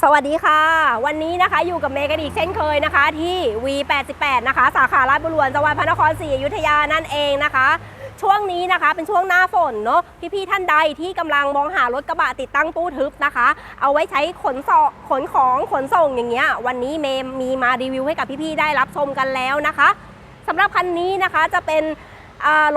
สวัสดีค่ะ วันนี้นะคะอยู่กับเมกันอีกเช่นเคยนะคะ ที่ V88 นะคะ สาขาราชบุรีจังหวัดพระนครศรีอยุธยานั่นเองนะคะ ช่วงนี้นะคะเป็นช่วงหน้าฝนเนาะพี่ๆท่านใดที่กำลังมองหารถกระบะติดตั้งตู้ทึบนะคะ เอาไว้ใช้ขนส่งขนของขนส่งอย่างเงี้ยวันนี้เมมีมารีวิวให้กับพี่ๆได้รับชมกันแล้วนะคะสำหรับคันนี้นะคะจะเป็น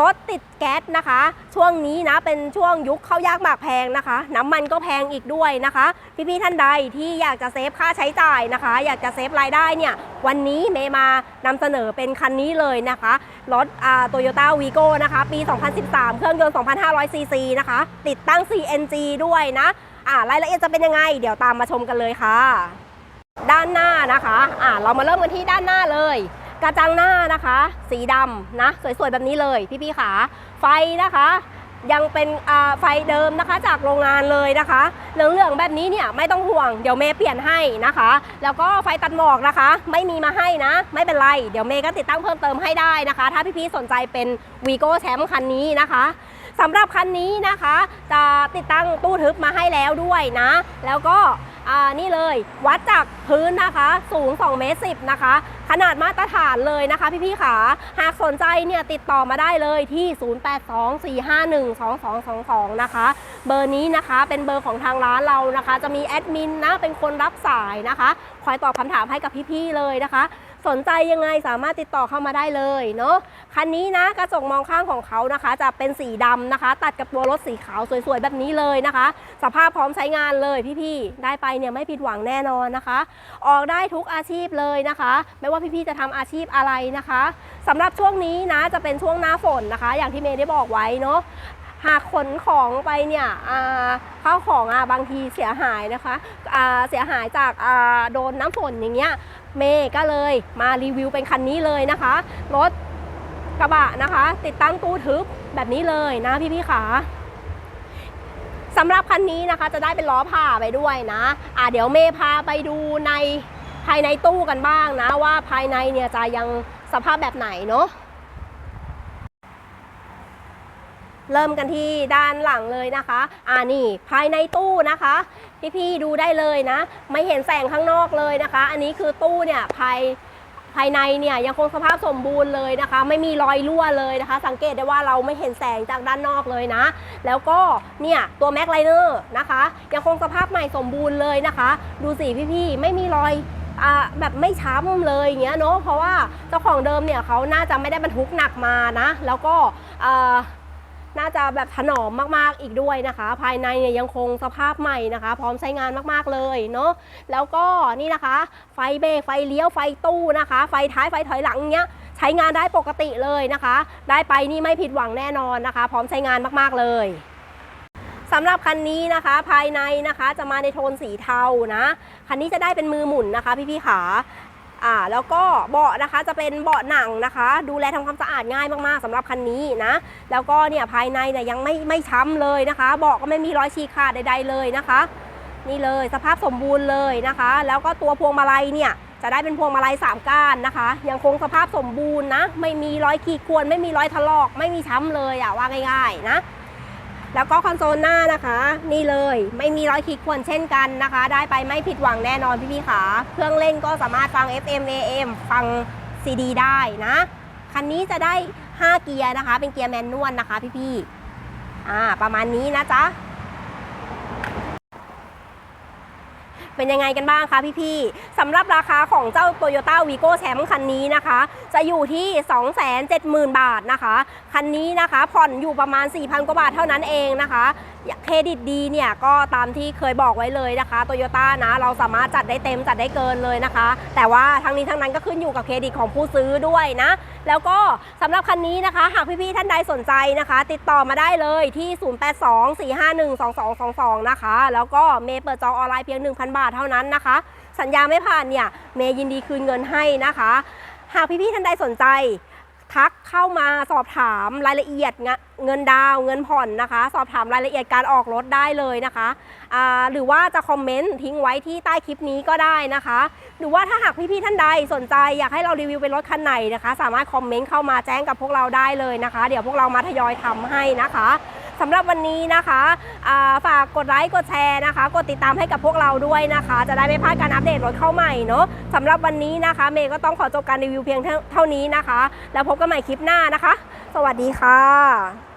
รถติดแก๊สนะคะ ช่วงนี้นะเป็นช่วงยุคเข้ายากหมากแพงนะคะ น้ำมันก็แพงอีกด้วยนะคะ พี่ๆท่านใดที่อยากจะเซฟค่าใช้จ่ายนะคะ อยากจะเซฟรายได้เนี่ยวันนี้เมย์มานำเสนอเป็นคันนี้เลยนะคะรถโตโยต้าวีโก้นะคะ ปี 2013 เครื่องยนต์ 2,500 ซีซีนะคะ ติดตั้ง CNG ด้วยนะอ่ารายละเอียดจะเป็นยังไง เดี๋ยวตามมาชมกันเลยค่ะ ด้านหน้านะคะอ่าเรามาเริ่มกันที่ด้านหน้าเลย กระจังหน้านะคะ สีดำนะสวยๆ แบบนี้เลยพี่ๆขาไฟนะคะยังเป็นไฟเดิมนะคะจากโรงงานเลยนะคะเหลืองๆแบบนี้เนี่ยไม่ต้องห่วงเดี๋ยวเมย์เปลี่ยนให้นะคะ แล้วก็ไฟตัดหมอกนะคะ ไม่มีมาให้นะ ไม่เป็นไร เดี๋ยวเมย์ก็ติดตั้งเพิ่มเติมให้ได้นะคะ ถ้าพี่ๆสนใจเป็นวีโก้แชมป์คันนี้นะคะสำหรับคันนี้นะคะ จะติดตั้งตู้ทึบมาให้แล้วด้วยนะ แล้วก็นี่เลยวัดจากพื้นนะคะสูง2เมตร10นะคะ ขนาดมาตรฐานเลยนะคะพี่ๆขาหากสนใจเนี่ยติดต่อมาได้เลยที่ 0824512222 นะคะ เบอร์นี้นะคะเป็นเบอร์ของทางร้านเรานะคะ จะมีแอดมินนะเป็นคนรับสายนะคะ คอยตอบคำถามให้กับพี่ๆเลยนะคะ สนใจยังไงสามารถติดต่อเข้ามาได้เลยเนาะคันนี้นะกระจกมองข้างของเขานะคะ จะเป็นสีดำนะคะ ตัดกับตัวรถสีขาวสวยๆ แบบนี้เลยนะคะ สภาพพร้อมใช้งานเลยพี่ๆ ได้ไปเนี่ยไม่ผิดหวังแน่นอนนะคะ ออกได้ทุกอาชีพเลยนะคะ ไม่ว่าพี่ๆ จะทำอาชีพอะไรนะคะสำหรับช่วงนี้นะจะเป็นช่วงหน้าฝนนะคะ อย่างที่เมย์ได้บอกไว้เนาะหากขนของไปเนี่ยอ่าข้าวของอะบางทีเสียหายนะคะอ่าเสียหายจากอ่าโดนน้ำฝนอย่างเงี้ย เมย์ก็เลยมารีวิวเป็นคันนี้เลยนะคะ รถกระบะนะคะ ติดตั้งตู้ทึบแบบนี้เลยนะพี่ๆขาสำหรับคันนี้นะคะจะได้เป็นล้อผ่าไปด้วยนะ อะเดี๋ยวเมย์พาไปดูในภายในตู้กันบ้างนะ ว่าภายในเนี่ยจะยังสภาพแบบไหนเนาะ เริ่มกันที่ด้านหลังเลยนะคะ อ่านี่ภายในตู้นะคะ พี่ๆดูได้เลยนะ ไม่เห็นแสงข้างนอกเลยนะคะ อันนี้คือตู้เนี่ยภายภายในเนี่ยยังคงสภาพสมบูรณ์เลยนะคะ ไม่มีรอยรั่วเลยนะคะ สังเกตได้ว่าเราไม่เห็นแสงจากด้านนอกเลยนะ แล้วก็เนี่ยตัวแม็กไลเนอร์นะคะ ยังคงสภาพใหม่สมบูรณ์เลยนะคะ ดูสิพี่ๆไม่มีรอยแบบไม่ช้ำเลยอย่างเงี้ยเนาะเพราะว่าเจ้าของเดิมเนี่ยเขาน่าจะไม่ได้บรรทุกหนักมานะ แล้วก็ น่าจะแบบถนอมมากๆอีกด้วยนะคะ ภายในเนี่ยยังคงสภาพใหม่นะคะ พร้อมใช้งานมากๆเลยเนาะแล้วก็นี่นะคะ ไฟเบรกไฟเลี้ยวไฟตู้นะคะ ไฟท้ายไฟถอยหลังเนี้ยใช้งานได้ปกติเลยนะคะ ได้ไปนี่ไม่ผิดหวังแน่นอนนะคะ พร้อมใช้งานมากๆเลยสำหรับคันนี้นะคะภายในนะคะจะมาในโทนสีเทานะ คันนี้จะได้เป็นมือหมุนนะคะ พี่ๆขา อ่าแล้วก็เบาะนะคะจะเป็นเบาะหนังนะคะ ดูแลทำความสะอาดง่ายมากๆสำหรับคันนี้นะ แล้วก็เนี่ยภายในเนี่ยยังไม่ไม่ช้ำเลยนะคะ เบาะก็ไม่มีรอยฉีกขาดใด ๆเลยนะคะ นี่เลยสภาพสมบูรณ์เลยนะคะ แล้วก็ตัวพวงมาลัยเนี่ยจะได้เป็นพวงมาลัย3ก้านนะคะ ยังคงสภาพสมบูรณ์นะ ไม่มีรอยขีดข่วนไม่มีรอยถลอก ไม่มีช้ำเลยอะว่าง่าย ๆ นะ แล้วก็คอนโซลหน้านะคะ นี่เลยไม่มีรอยขีดข่วนเช่นกันนะคะ ได้ไปไม่ผิดหวังแน่นอนพี่ๆขา เครื่องเล่นก็สามารถฟัง FM AM ฟัง CD ได้นะ คันนี้จะได้ 5 เกียร์นะคะ เป็นเกียร์แมนนวลนะคะพี่ๆอ่าประมาณนี้นะจ๊ะ เป็นยังไงกันบ้างคะพี่ๆสำหรับราคาของเจ้า Toyota Vigo แชมป์คันนี้นะคะ จะอยู่ที่ 270,000 บาทนะคะ คันนี้นะคะ ผ่อนอยู่ประมาณ 4,000 กว่าบาทเท่านั้นเองนะคะ เครดิตดีเนี่ยก็ตามที่เคยบอกไว้เลยนะคะ Toyota นะเราสามารถจัดได้เต็มจัดได้เกินเลยนะคะ แต่ว่าทั้งนี้ทั้งนั้นก็ขึ้นอยู่กับเครดิตของผู้ซื้อด้วยนะ แล้วก็สำหรับคันนี้นะคะ หากพี่ๆท่านใดสนใจนะคะ ติดต่อมาได้เลยที่ 0824512222 นะคะ แล้วก็เมย์เปิดจองออนไลน์เพียง 1,000 บาทเท่านั้นนะคะ สัญญาไม่ผ่านเนี่ยเมย์ยินดีคืนเงินให้นะคะ หากพี่ๆท่านใดสนใจ ทักเข้ามาสอบถามรายละเอียดเงินดาวเงินผ่อนนะคะ สอบถามรายละเอียดการออกรถได้เลยนะคะหรือว่าจะคอมเมนต์ทิ้งไว้ที่ใต้คลิปนี้ก็ได้นะคะ หรือว่าถ้าหากพี่ๆท่านใดสนใจอยากให้เรารีวิวเป็นรถคันไหนนะคะ สามารถคอมเมนต์เข้ามาแจ้งกับพวกเราได้เลยนะคะ เดี๋ยวพวกเรามาทยอยทำให้นะคะ สำหรับวันนี้นะคะาฝากกดไลค์กดแชร์นะคะ กดติดตามให้กับพวกเราด้วยนะคะ จะได้ไม่พลาดการอัปเดตรถเข้าใหม่เนาะสำหรับวันนี้นะคะ เมย์ก็ต้องขอจบการรีวิวเพียงเท่านี้นะคะ แล้วพบกันใหม่คลิปหน้านะคะ สวัสดีค่ะ